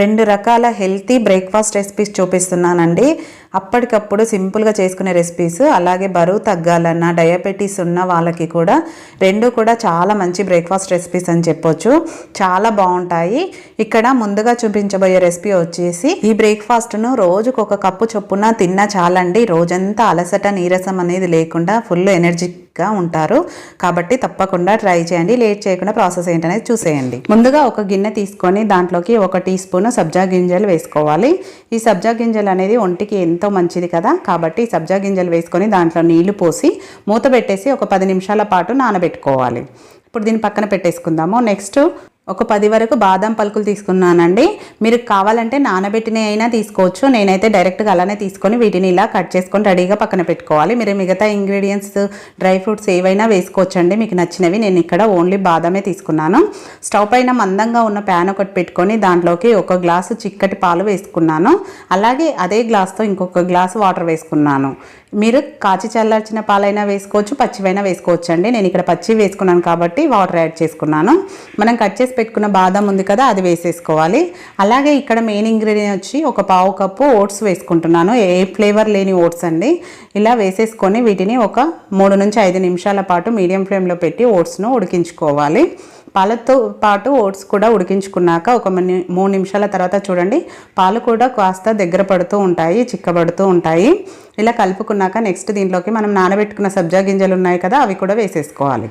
రెండు రకాల healthy breakfast recipes చూపిస్తున్నానండి. అప్పటికప్పుడు సింపుల్గా చేసుకునే రెసిపీస్ అలాగే బరువు తగ్గాలన్నా డయాబెటీస్ ఉన్న వాళ్ళకి కూడా రెండు కూడా చాలా మంచి బ్రేక్ఫాస్ట్ రెసిపీస్ అని చెప్పొచ్చు. చాలా బాగుంటాయి. ఇక్కడ ముందుగా చూపించబోయే రెసిపీ వచ్చేసి ఈ బ్రేక్ఫాస్ట్ను రోజుకు ఒక కప్పు చొప్పున తిన్నా చాలండి. రోజంతా అలసట నీరసం అనేది లేకుండా ఫుల్ ఎనర్జిక్గా ఉంటారు. కాబట్టి తప్పకుండా ట్రై చేయండి. లేట్ చేయకుండా ప్రాసెస్ ఏంటనేది చూసేయండి. ముందుగా ఒక గిన్నె తీసుకొని దాంట్లోకి ఒక టీ స్పూన్ సబ్జా గింజలు వేసుకోవాలి. ఈ సబ్జా గింజలు అనేది ఒంటికి ఎంతో మంచిది కదా. కాబట్టి ఈ సబ్జా గింజలు వేసుకొని దాంట్లో నీళ్ళు పోసి మూత పెట్టేసి ఒక పది నిమిషాల పాటు నానబెట్టుకోవాలి. ఇప్పుడు దీన్ని పక్కన పెట్టేసుకుందాము. నెక్స్ట్ ఒక పది వరకు బాదం పలుకులు తీసుకున్నానండి. మీరు కావాలంటే నానబెట్టిన అయినా తీసుకోవచ్చు. నేనైతే డైరెక్ట్గా అలానే తీసుకొని వీటిని ఇలా కట్ చేసుకొని రెడీగా పక్కన పెట్టుకోవాలి. మీరు మిగతా ఇంగ్రీడియంట్స్ డ్రై ఫ్రూట్స్ ఏవైనా వేసుకోవచ్చండి. మీకు నచ్చినవి నేను ఇక్కడ ఓన్లీ బాదమే తీసుకున్నాను. స్టవ్ పైన మందంగా ఉన్న ప్యాన్ ఒకటి పెట్టుకొని దాంట్లోకి ఒక గ్లాసు చిక్కటి పాలు వేసుకున్నాను. అలాగే అదే గ్లాస్తో ఇంకొక గ్లాసు వాటర్ వేసుకున్నాను. మీరు కాచి చల్లార్చిన పాలైనా వేసుకోవచ్చు పచ్చివైనా వేసుకోవచ్చు అండి నేను ఇక్కడ పచ్చి వేసుకున్నాను కాబట్టి వాటర్ యాడ్ చేసుకున్నాను. మనం కట్ చేసి పెట్టుకున్న బాదం ఉంది కదా అది వేసేసుకోవాలి. అలాగే ఇక్కడ మెయిన్ ఇంగ్రీడియంట్ వచ్చి ఒక పావు కప్పు ఓట్స్ వేసుకుంటున్నాను. ఏ ఫ్లేవర్ లేని ఓట్స్ అండి. ఇలా వేసేసుకొని వీటిని ఒక మూడు నుంచి ఐదు నిమిషాల పాటు మీడియం ఫ్లేమ్లో పెట్టి ఓట్స్ను ఉడికించుకోవాలి. పాలతో పాటు ఓట్స్ కూడా ఉడికించుకున్నాక ఒక మని- మూడు నిమిషాల తర్వాత చూడండి. పాలు కూడా కాస్త దగ్గర పడుతూ ఉంటాయి చిక్కబడుతూ ఉంటాయి. ఇలా కలుపుకున్నాక నెక్స్ట్ దీంట్లోకి మనం నానబెట్టుకున్న సబ్జా గింజలు ఉన్నాయి కదా అవి కూడా వేసేసుకోవాలి.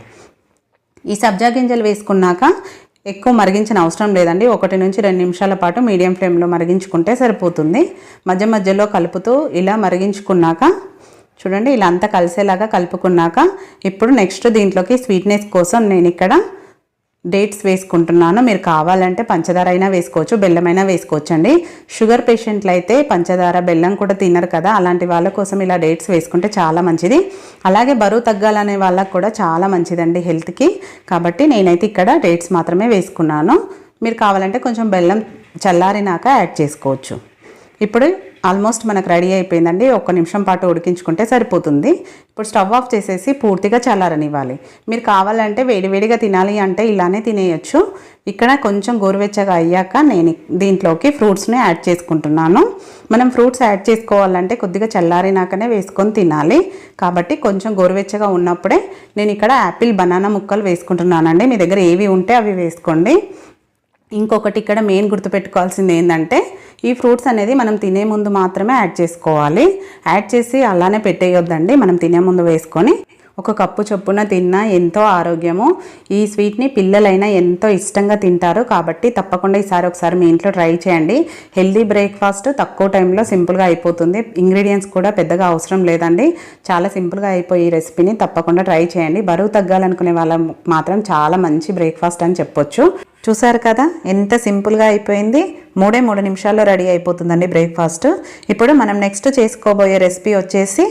ఈ సబ్జా గింజలు వేసుకున్నాక ఎక్కువ మరిగించిన అవసరం లేదండి. ఒకటి నుంచి రెండు నిమిషాల పాటు మీడియం ఫ్లేమ్లో మరిగించుకుంటే సరిపోతుంది. మధ్య మధ్యలో కలుపుతూ ఇలా మరిగించుకున్నాక చూడండి ఇలా అంతా కలిసేలాగా కలుపుకున్నాక ఇప్పుడు నెక్స్ట్ దీంట్లోకి స్వీట్నెస్ కోసం నేను ఇక్కడ డేట్స్ వేసుకుంటున్నాను. మీరు కావాలంటే పంచదార అయినా వేసుకోవచ్చు బెల్లం అయినా వేసుకోవచ్చు అండి షుగర్ పేషెంట్లు అయితే పంచదార బెల్లం కూడా తినరు కదా అలాంటి వాళ్ళ కోసం ఇలా డేట్స్ వేసుకుంటే చాలా మంచిది. అలాగే బరువు తగ్గాలనే వాళ్ళకు కూడా చాలా మంచిదండి హెల్త్కి. కాబట్టి నేనైతే ఇక్కడ డేట్స్ మాత్రమే వేసుకున్నాను. మీరు కావాలంటే కొంచెం బెల్లం చల్లారినాక యాడ్ చేసుకోవచ్చు. ఇప్పుడు ఆల్మోస్ట్ మనకు రెడీ అయిపోయిందండి. ఒక్క నిమిషం పాటు ఉడికించుకుంటే సరిపోతుంది. ఇప్పుడు స్టవ్ ఆఫ్ చేసేసి పూర్తిగా చల్లారనివ్వాలి. మీరు కావాలంటే వేడివేడిగా తినాలి అంటే ఇలానే తినేయచ్చు. ఇక్కడ కొంచెం గోరువెచ్చగా అయ్యాక నేను దీంట్లోకి ఫ్రూట్స్ని యాడ్ చేసుకుంటున్నాను. మనం ఫ్రూట్స్ యాడ్ చేసుకోవాలంటే కొద్దిగా చల్లారినాకనే వేసుకొని తినాలి. కాబట్టి కొంచెం గోరువెచ్చగా ఉన్నప్పుడే నేను ఇక్కడ యాపిల్ బనానా ముక్కలు వేసుకుంటున్నానండి. మీ దగ్గర ఏవి ఉంటే అవి వేసుకోండి. ఇంకొకటి ఇక్కడ మెయిన్ గుర్తుపెట్టుకోవాల్సింది ఏంటంటే ఈ ఫ్రూట్స్ అనేది మనం తినే ముందు మాత్రమే యాడ్ చేసుకోవాలి. యాడ్ చేసి అలానే పెట్టేయొద్దండి. మనం తినే ముందు వేసుకొని ఒక కప్పు చొప్పున తిన్నా ఎంతో ఆరోగ్యము. ఈ స్వీట్ని పిల్లలైనా ఎంతో ఇష్టంగా తింటారు. కాబట్టి తప్పకుండా ఈసారి ఒకసారి మీ ఇంట్లో ట్రై చేయండి. హెల్దీ బ్రేక్ఫాస్ట్ తక్కువ టైంలో సింపుల్గా అయిపోతుంది. ఇంగ్రీడియంట్స్ కూడా పెద్దగా అవసరం లేదండి. చాలా సింపుల్గా అయిపోయి ఈ రెసిపీని తప్పకుండా ట్రై చేయండి. బరువు తగ్గాలనుకునే వాళ్ళ మాత్రం చాలా మంచి బ్రేక్ఫాస్ట్ అని చెప్పొచ్చు. చూసారు కదా? ఎంత సింపుల్గా అయిపోయింది. మూడే మూడు నిమిషాల్లో రెడీ అయిపోతుందండి బ్రేక్ఫాస్ట్. ఇప్పుడు మనం నెక్స్ట్ చేసుకోబోయే రెసిపీ వచ్చేసి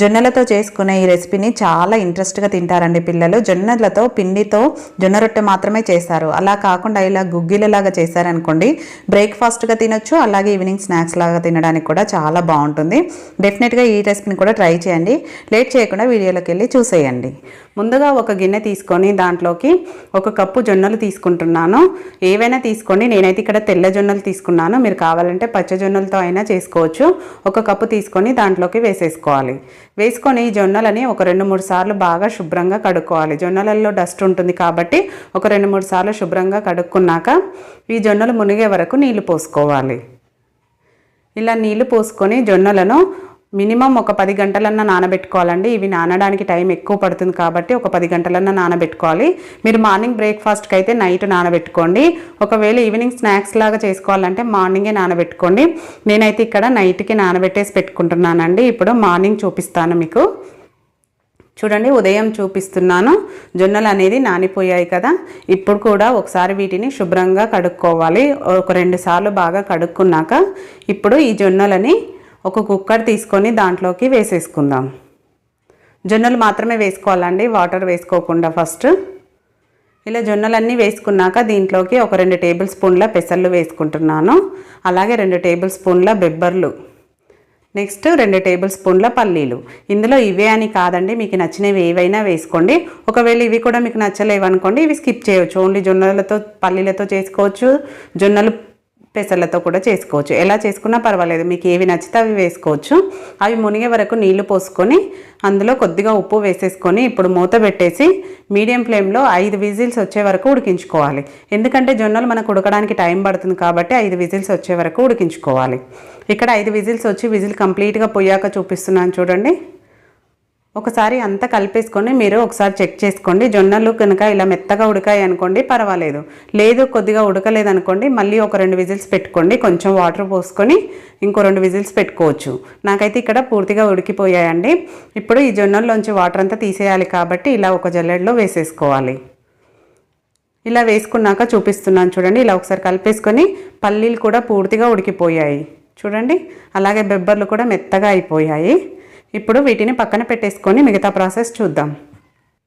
జొన్నలతో చేసుకునే ఈ రెసిపీని చాలా ఇంట్రెస్ట్గా తింటారండి పిల్లలు. జొన్నలతో పిండితో జొన్న రొట్టె మాత్రమే చేస్తారు. అలా కాకుండా ఇలా గుగ్గిలలాగా చేశారనుకోండి బ్రేక్ఫాస్ట్గా తినొచ్చు అలాగే ఈవినింగ్ స్నాక్స్ లాగా తినడానికి కూడా చాలా బాగుంటుంది. డెఫినెట్గా ఈ రెసిపీని కూడా ట్రై చేయండి. లేట్ చేయకుండా వీడియోలోకి వెళ్ళి చూసేయండి. ముందుగా ఒక గిన్నె తీసుకొని దాంట్లోకి ఒక కప్పు జొన్నలు తీసుకుంటున్నాను. ఏవైనా తీసుకోండి. నేనైతే ఇక్కడ తెల్ల జొన్నలు తీసుకున్నాను. మీరు కావాలంటే పచ్చ జొన్నలతో అయినా చేసుకోవచ్చు. ఒక కప్పు తీసుకొని దాంట్లోకి వేసేసుకోవాలి. వేసుకొని ఈ జొన్నలని ఒక రెండు మూడు సార్లు బాగా శుభ్రంగా కడుక్కోవాలి. జొన్నలలో డస్ట్ ఉంటుంది కాబట్టి ఒక రెండు మూడు సార్లు శుభ్రంగా కడుక్కున్నాక ఈ జొన్నలు మునిగే వరకు నీళ్ళు పోసుకోవాలి. ఇలా నీళ్ళు పోసుకొని జొన్నలను మినిమం ఒక పది గంటలన్నా నానబెట్టుకోవాలండి. ఇవి నానడానికి టైం ఎక్కువ పడుతుంది కాబట్టి ఒక పది గంటలన్నా నానబెట్టుకోవాలి. మీరు మార్నింగ్ బ్రేక్ఫాస్ట్కి అయితే నైట్ నానబెట్టుకోండి. ఒకవేళ ఈవినింగ్ స్నాక్స్ లాగా చేసుకోవాలంటే మార్నింగే నానబెట్టుకోండి. నేనైతే ఇక్కడ నైట్కి నానబెట్టేసి పెట్టుకుంటున్నానండి. ఇప్పుడు మార్నింగ్ చూపిస్తాను మీకు. చూడండి ఉదయం చూపిస్తున్నాను. జొన్నలు అనేది నానిపోయాయి కదా. ఇప్పుడు కూడా ఒకసారి వీటిని శుభ్రంగా కడుక్కోవాలి. ఒక రెండు సార్లు బాగా కడుక్కున్నాక ఇప్పుడు ఈ జొన్నలని ఒక కుక్కర్ తీసుకొని దాంట్లోకి వేసేసుకుందాం. జొన్నలు మాత్రమే వేసుకోవాలండి వాటర్ వేసుకోకుండా ఫస్ట్. ఇలా జొన్నలన్నీ వేసుకున్నాక దీంట్లోకి ఒక రెండు టేబుల్ స్పూన్ల పెసర్లు వేసుకుంటున్నాను. అలాగే రెండు టేబుల్ స్పూన్ల బెబ్బర్లు. నెక్స్ట్ రెండు టేబుల్ స్పూన్ల పల్లీలు. ఇందులో ఇవే అని కాదండి మీకు నచ్చినవి ఏవైనా వేసుకోండి. ఒకవేళ ఇవి కూడా మీకు నచ్చలేవు అనుకోండి ఇవి స్కిప్ చేయవచ్చు ఓన్లీ జొన్నలతో పల్లీలతో చేసుకోవచ్చు. జొన్నలు పెసర్లతో కూడా చేసుకోవచ్చు. ఎలా చేసుకున్నా పర్వాలేదు. మీకు ఏవి నచ్చితే అవి వేసుకోవచ్చు. అవి మునిగే వరకు నీళ్ళు పోసుకొని అందులో కొద్దిగా ఉప్పు వేసేసుకొని ఇప్పుడు మూత పెట్టేసి మీడియం ఫ్లేమ్లో ఐదు విజిల్స్ వచ్చే వరకు ఉడికించుకోవాలి. ఎందుకంటే జొన్నలు మనకు ఉడకడానికి టైం పడుతుంది కాబట్టి ఐదు విజిల్స్ వచ్చే వరకు ఉడికించుకోవాలి. ఇక్కడ ఐదు విజిల్స్ వచ్చి విజిల్ కంప్లీట్గా పోయాక చూపిస్తున్నాను చూడండి. ఒకసారి అంతా కలిపేసుకొని మీరు ఒకసారి చెక్ చేసుకోండి. జొన్నలు కనుక ఇలా మెత్తగా ఉడకాయి అనుకోండి పర్వాలేదు. లేదు కొద్దిగా ఉడకలేదు అనుకోండి మళ్ళీ ఒక రెండు విజిల్స్ పెట్టుకోండి. కొంచెం వాటర్ పోసుకొని ఇంకో రెండు విజిల్స్ పెట్టుకోవచ్చు. నాకైతే ఇక్కడ పూర్తిగా ఉడికిపోయాయండి. ఇప్పుడు ఈ జొన్నల్లోంచి వాటర్ అంతా తీసేయాలి కాబట్టి ఇలా ఒక జల్లెడలో వేసేసుకోవాలి. ఇలా వేసుకున్నాక చూపిస్తున్నాను చూడండి. ఇలా ఒకసారి కలిపేసుకొని పల్లీలు కూడా పూర్తిగా ఉడికిపోయాయి. చూడండి. అలాగే బెబ్బర్లు కూడా మెత్తగా అయిపోయాయి. ఇప్పుడు వీటిని పక్కన పెట్టేసుకొని మిగతా ప్రాసెస్ చూద్దాం.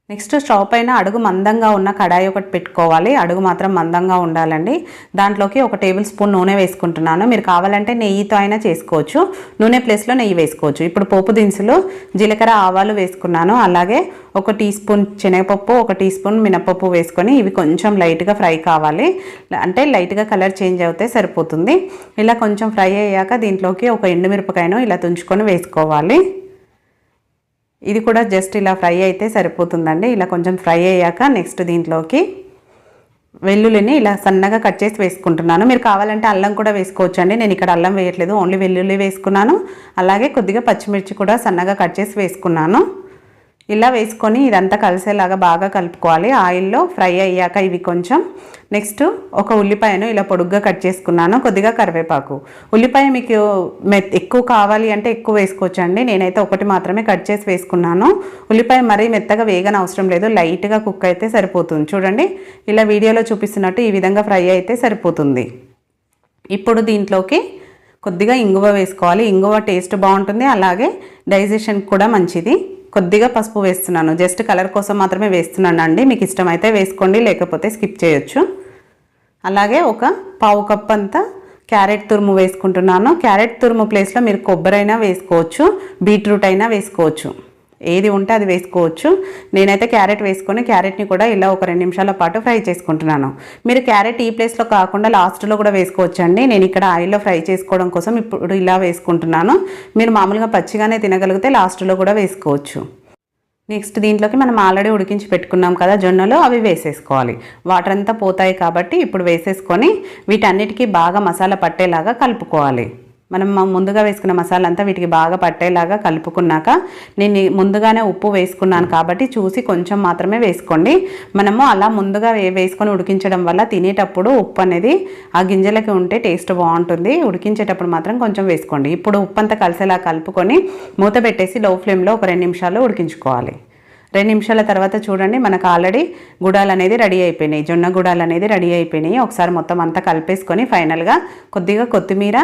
నెక్స్ట్ స్టవ్ పైన అడుగు మందంగా ఉన్న కడాయి ఒకటి పెట్టుకోవాలి. అడుగు మాత్రం మందంగా ఉండాలండి. దాంట్లోకి ఒక టేబుల్ స్పూన్ నూనె వేసుకుంటున్నాను. మీరు కావాలంటే నెయ్యితో అయినా చేసుకోవచ్చు. నూనె ప్లేస్లో నెయ్యి వేసుకోవచ్చు. ఇప్పుడు పోపు దినుసులు జీలకర్ర ఆవాలు వేసుకున్నాను. అలాగే ఒక టీ స్పూన్ శనగపప్పు ఒక టీ స్పూన్ మినపప్పు వేసుకొని ఇవి కొంచెం లైట్గా ఫ్రై కావాలి. అంటే లైట్గా కలర్ చేంజ్ అవుతే సరిపోతుంది. ఇలా కొంచెం ఫ్రై అయ్యాక దీంట్లోకి ఒక ఎండుమిరపకాయను ఇలా తుంచుకొని వేసుకోవాలి. ఇది కూడా జస్ట్ ఇలా ఫ్రై అయితే సరిపోతుందండి. ఇలా కొంచెం ఫ్రై అయ్యాక నెక్స్ట్ దీంట్లోకి వెల్లుల్లిని ఇలా సన్నగా కట్ చేసి వేసుకుంటున్నాను. మీరు కావాలంటే అల్లం కూడా వేసుకోవచ్చు అండి నేను ఇక్కడ అల్లం వేయట్లేదు. ఓన్లీ వెల్లుల్లి వేసుకున్నాను. అలాగే కొద్దిగా పచ్చిమిర్చి కూడా సన్నగా కట్ చేసి వేసుకున్నాను. ఇలా వేసుకొని ఇదంతా కలిసేలాగా బాగా కలుపుకోవాలి. ఆయిల్లో ఫ్రై అయ్యాక ఇవి కొంచెం. నెక్స్ట్ ఒక ఉల్లిపాయను ఇలా పొడుగ్గా కట్ చేసుకున్నాను. కొద్దిగా కరివేపాకు. ఉల్లిపాయ మీకు ఎక్కువ కావాలి అంటే ఎక్కువ వేసుకోవచ్చు అండి నేనైతే ఒకటి మాత్రమే కట్ చేసి వేసుకున్నాను. ఉల్లిపాయ మరీ మెత్తగా వేగన అవసరం లేదు. లైట్గా కుక్ అయితే సరిపోతుంది. చూడండి. ఇలా వీడియోలో చూపిస్తున్నట్టు ఈ విధంగా ఫ్రై అయితే సరిపోతుంది. ఇప్పుడు దీంట్లోకి కొద్దిగా ఇంగువ వేసుకోవాలి. ఇంగువ టేస్ట్ బాగుంటుంది. అలాగే డైజెషన్ కూడా మంచిది. కొద్దిగా పసుపు వేస్తున్నాను. జస్ట్ కలర్ కోసం మాత్రమే వేస్తున్నాను అండి మీకు ఇష్టమైతే వేసుకోండి లేకపోతే స్కిప్ చేయొచ్చు. అలాగే ఒక పావు కప్ అంతా క్యారెట్ తురుము వేసుకుంటున్నాను. క్యారెట్ తురుము ప్లేస్లో మీరు కొబ్బరి అయినా వేసుకోవచ్చు బీట్రూట్ అయినా వేసుకోవచ్చు. ఏది ఉంటే అది వేసుకోవచ్చు. నేనైతే క్యారెట్ వేసుకొని క్యారెట్ని కూడా ఇలా ఒక రెండు నిమిషాల పాటు ఫ్రై చేసుకుంటున్నాను. మీరు క్యారెట్ ఈ ప్లేస్లో కాకుండా లాస్ట్లో కూడా వేసుకోవచ్చు అండి నేను ఇక్కడ ఆయిల్లో ఫ్రై చేసుకోవడం కోసం ఇప్పుడు ఇలా వేసుకుంటున్నాను. మీరు మామూలుగా పచ్చిగానే తినగలిగితే లాస్ట్లో కూడా వేసుకోవచ్చు. నెక్స్ట్ దీంట్లోకి మనం ఆల్రెడీ ఉడికించి పెట్టుకున్నాం కదా జొన్నలు అవి వేసేసుకోవాలి. వాటర్ అంతా పోతాయి కాబట్టి ఇప్పుడు వేసేసుకొని వీటన్నిటికీ బాగా మసాలా పట్టేలాగా కలుపుకోవాలి. మనం ముందుగా వేసుకున్న మసాలా అంతా వీటికి బాగా పట్టేలాగా కలుపుకున్నాక నేను ముందుగానే ఉప్పు వేసుకున్నాను కాబట్టి చూసి కొంచెం మాత్రమే వేసుకోండి. మనము అలా ముందుగా వేసుకొని ఉడికించడం వల్ల తినేటప్పుడు ఉప్పు అనేది ఆ గింజలకి ఉంటే టేస్ట్ బాగుంటుంది. ఉడికించేటప్పుడు మాత్రం కొంచెం వేసుకోండి. ఇప్పుడు ఉప్పు అంతా కలిసేలా కలుపుకొని మూత పెట్టేసి లో ఫ్లేమ్లో ఒక రెండు నిమిషాలు ఉడికించుకోవాలి. రెండు నిమిషాల తర్వాత చూడండి మనకు ఆల్రెడీ గుడాలు అనేది రెడీ అయిపోయినాయి. జొన్న గుడాలు అనేది రెడీ అయిపోయినాయి. ఒకసారి మొత్తం అంతా కలిపేసుకొని ఫైనల్గా కొద్దిగా కొత్తిమీర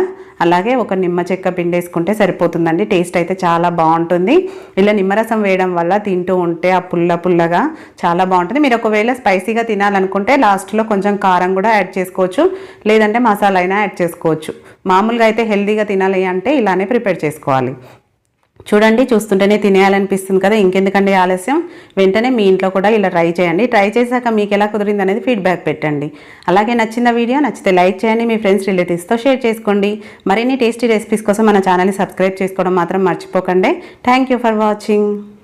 అలాగే ఒక నిమ్మ చెక్క పిండేసుకుంటే సరిపోతుందండి. టేస్ట్ అయితే చాలా బాగుంటుంది. ఇలా నిమ్మరసం వేయడం వల్ల తింటూ ఉంటే ఆ పుల్ల పుల్లగా చాలా బాగుంటుంది. మీరు ఒకవేళ స్పైసీగా తినాలనుకుంటే లాస్ట్లో కొంచెం కారం కూడా యాడ్ చేసుకోవచ్చు. లేదంటే మసాలా అయినా యాడ్ చేసుకోవచ్చు. మామూలుగా అయితే హెల్తీగా తినాలి అంటే ఇలానే ప్రిపేర్ చేసుకోవాలి. చూడండి చూస్తుంటేనే తినేయాలనిపిస్తుంది కదా ఇంకెందుకండి ఆలస్యం? వెంటనే మీ ఇంట్లో కూడా ఇలా ట్రై చేయండి. ట్రై చేశాక మీకు ఎలా కుదిరింది అనేది ఫీడ్బ్యాక్ పెట్టండి. అలాగే నచ్చిన వీడియో నచ్చితే లైక్ చేయండి మీ ఫ్రెండ్స్ రిలేటివ్స్తో షేర్ చేసుకోండి. మరిన్ని టేస్టీ రెసిపీస్ కోసం మన ఛానల్ని సబ్స్క్రైబ్ చేసుకోవడం మాత్రం మర్చిపోకండి. Thank you for watching.